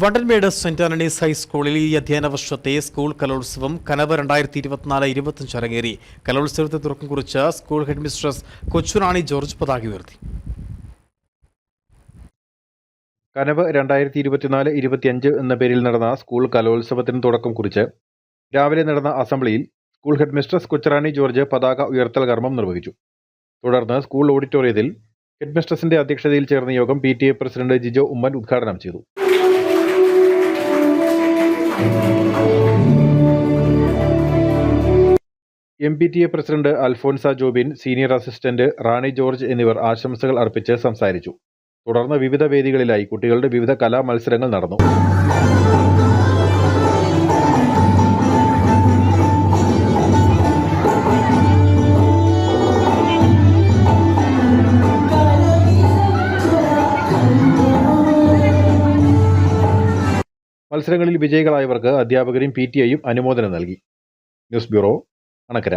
Vandanmedu saint Antony's ഹൈസ്കൂളിൽ ഈ അധ്യയന വർഷത്തെ സ്കൂൾ കലോത്സവം കനവ് രണ്ടായിരത്തി ഇരുപത്തിനാല് ഇരുപത്തഞ്ച് അരങ്ങേറി. കലോത്സവത്തെ തുറക്കം കുറിച്ച് school headmistress Kochurani George പതാക ഉയർത്തി. കനവ് രണ്ടായിരത്തി ഇരുപത്തിനാല് ഇരുപത്തിയഞ്ച് എന്ന പേരിൽ നടന്ന സ്കൂൾ കലോത്സവത്തിന് തുടക്കം കുറിച്ച് രാവിലെ നടന്ന അസംബ്ലിയിൽ school headmistress Kochurani George പതാക ഉയർത്തൽ കർമ്മം നിർവഹിച്ചു. തുടർന്ന് സ്കൂൾ ഓഡിറ്റോറിയത്തിൽ ഹെഡ് മിസ്ട്രസിന്റെ അധ്യക്ഷതയിൽ ചേർന്ന യോഗം P T A president Jijo Oommen ഉദ്ഘാടനം ചെയ്തു. M P T A president Alphonsa Jobin senior assistant Rani George എന്നിവർ ആശംസകൾ അർപ്പിച്ച് സംസാരിച്ചു. തുടർന്ന് വിവിധ വേദികളിലായി കുട്ടികളുടെ വിവിധ കലാ മത്സരങ്ങൾ നടന്നു. മത്സരങ്ങളിൽ വിജയികളായവർക്ക് അധ്യാപകരും പി ടി ഐയും അനുമോദനം നൽകി. News bureau வணக்கற